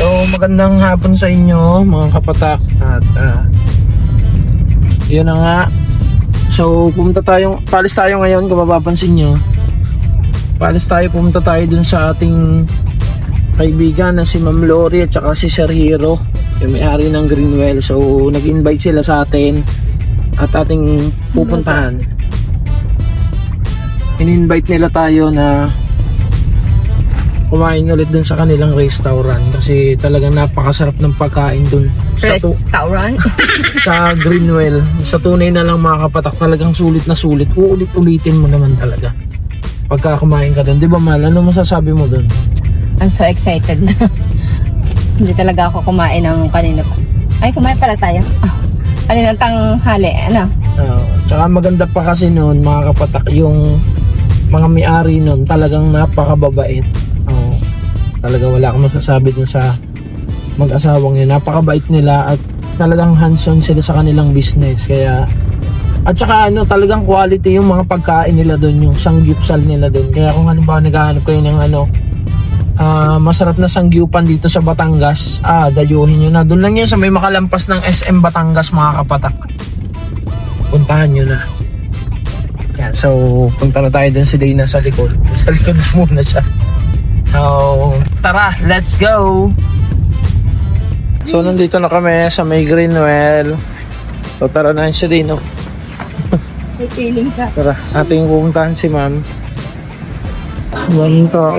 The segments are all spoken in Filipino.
So, magandang hapon sa inyo, mga kapatak. At, ah, yun na nga. So, pumunta tayong, palis tayo ngayon, kung mapapansin nyo. Palis tayo, pumunta tayo dun sa ating kaibigan na si Ma'am Lori at saka si Sir Hero, yung may-ari ng Greenwell. So, nag-invite sila sa atin at ating pupuntahan. In-invite nila tayo na kumain ulit dun sa kanilang restaurant kasi talagang napakasarap ng pagkain dun sa, tu- Restaurant? sa Greenwell. Sa tunay na lang mga kapatak talagang sulit na sulit. Uulit-ulitin mo naman talaga pagka kumain ka dun. Di ba Mal? Ano masasabi mo dun? I'm so excited na. Hindi talaga ako kumain ng kanina. Ay, kumain pala tayo. Oh, kanina tanghali, ano? Uh, tsaka maganda pa kasi noon mga kapatak yung mga may-ari noon talagang napakababait. Talaga wala akong masasabi dun sa mag-asawang yun. Napakabait nila at talagang hands-on sila sa kanilang business. Kaya at saka ano, talagang quality yung mga pagkain nila doon, yung sangyupsal nila doon. Kaya kung halimbawa naghahanap kayo ng ano, ah, masarap na sangyupan dito sa Batangas, ah, dayuhin nyo na. Doon lang yun sa may makalampas ng SM Batangas mga kapatak puntahan nyo na. Yan, so punta na tayo dun si Dana sa likod. Sa likod muna siya. So, tara, let's go! So, nandito na kami sa may Greenwell. So, tara na si Dino. May feeling ka. Tara, ating pupuntahan si ma'am. Maraming tao.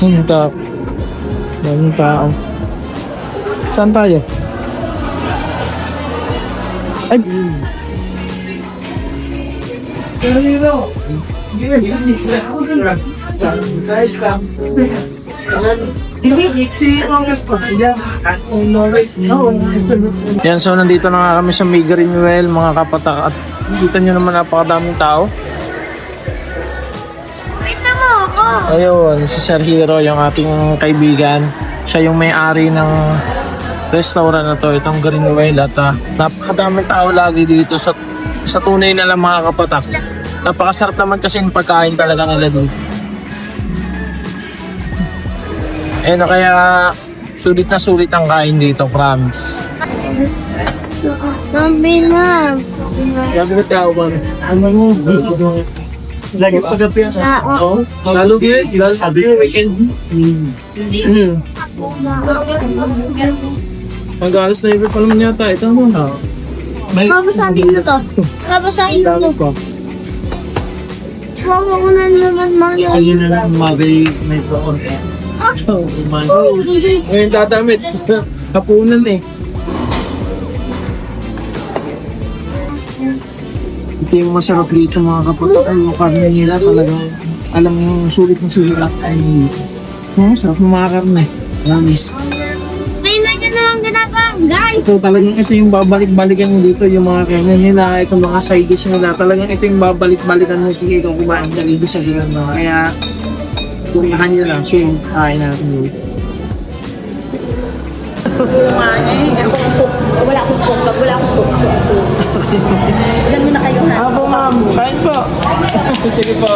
Maraming tao. Maraming tao. Saan tayo? Ay! Yan, so nandito na nga kami sa May Greenwell, mga kapatak. At nakita nyo naman napakadaming tao. Kita mo ako. Ayun, si Sir Hero, yung ating kaibigan. Siya yung may-ari ng restaurant na to, itong Greenwell. At ah, napakadaming tao lagi dito sa, sa tunay na lang mga kapatak. Napakasarap naman kasi yung pagkain talaga nila dito. Eh na kaya sulit na sulit ang kain dito, promise. Sabi na. Sabi ko tao ba? Ano mo? Lagi pagkapi yan. Oo. Lalo lalo sabi ko weekend. Mm. Mag-alas na ibig pa naman yata. Ito mo. May Babasahin mo to. Babasahin mo to. ko. Huwag mo na naman mga Ayun na lang, mabay may baon. Oh, Kumain. Hindi. Ngayon tatamit. Kapunan eh. Ito yung masarap dito mga kapatid. Ang karne nila talagang alam mo sulit na sulit ay oh, sarap ng mga karne. May na nyo na lang ginagawa, guys. So talagang ito yung babalik-balikan mo dito yung mga karne nila, itong mga side dish nila. Talagang ito yung babalik-balikan mo sige kung kumain ka dito sa no? Kaya kumahan nyo lang siya yung kain natin dito. Wala akong pungkag, wala akong pungkag. Diyan muna kayo ha. Apo ma'am, kain po. Sige po.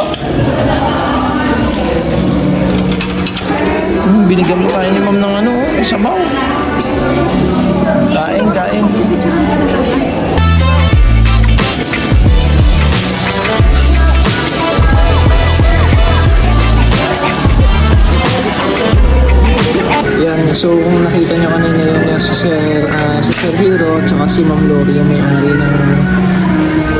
Hmm, binigyan mo tayo ni ma'am ng ano, oh, sabaw. Kain, kain. So kung nakita nyo kanina yun yung si Sir, ah, si Sir Hero at si Ma'am Lori yung may-ari ng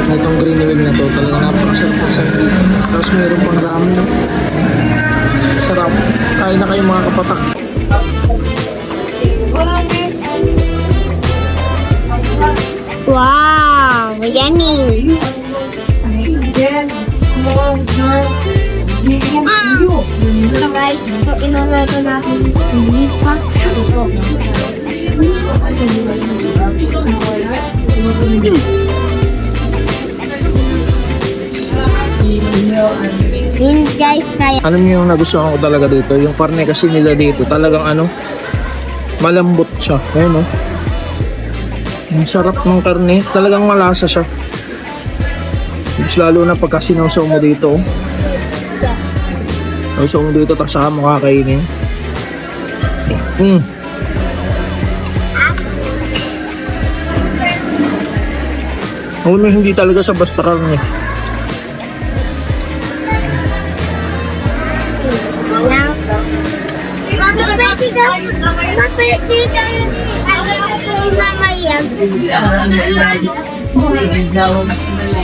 itong Greenwell na to. Talaga napakasarap ng sandito. Tapos meron pang ramen. Sarap. Kain na kayo mga kapatak. Wow, yummy. Guys, ito inalato natin. Hindi pa. Yun guys, kaya Alam niyo yung nagustuhan ko talaga dito? Yung karne kasi nila dito talagang ano, malambot siya. Ayun oh. Ang sarap ng karne. Talagang malasa siya. Mas lalo na pagka sinawsaw mo dito. oh. Gusto kong dito, tapos saka mo kakainin. Mm. Mo, hindi talaga sa basta karne. Mapapwede ka. Mapapwede ka. Ano mamayag? Anak, di ko Okay. Yung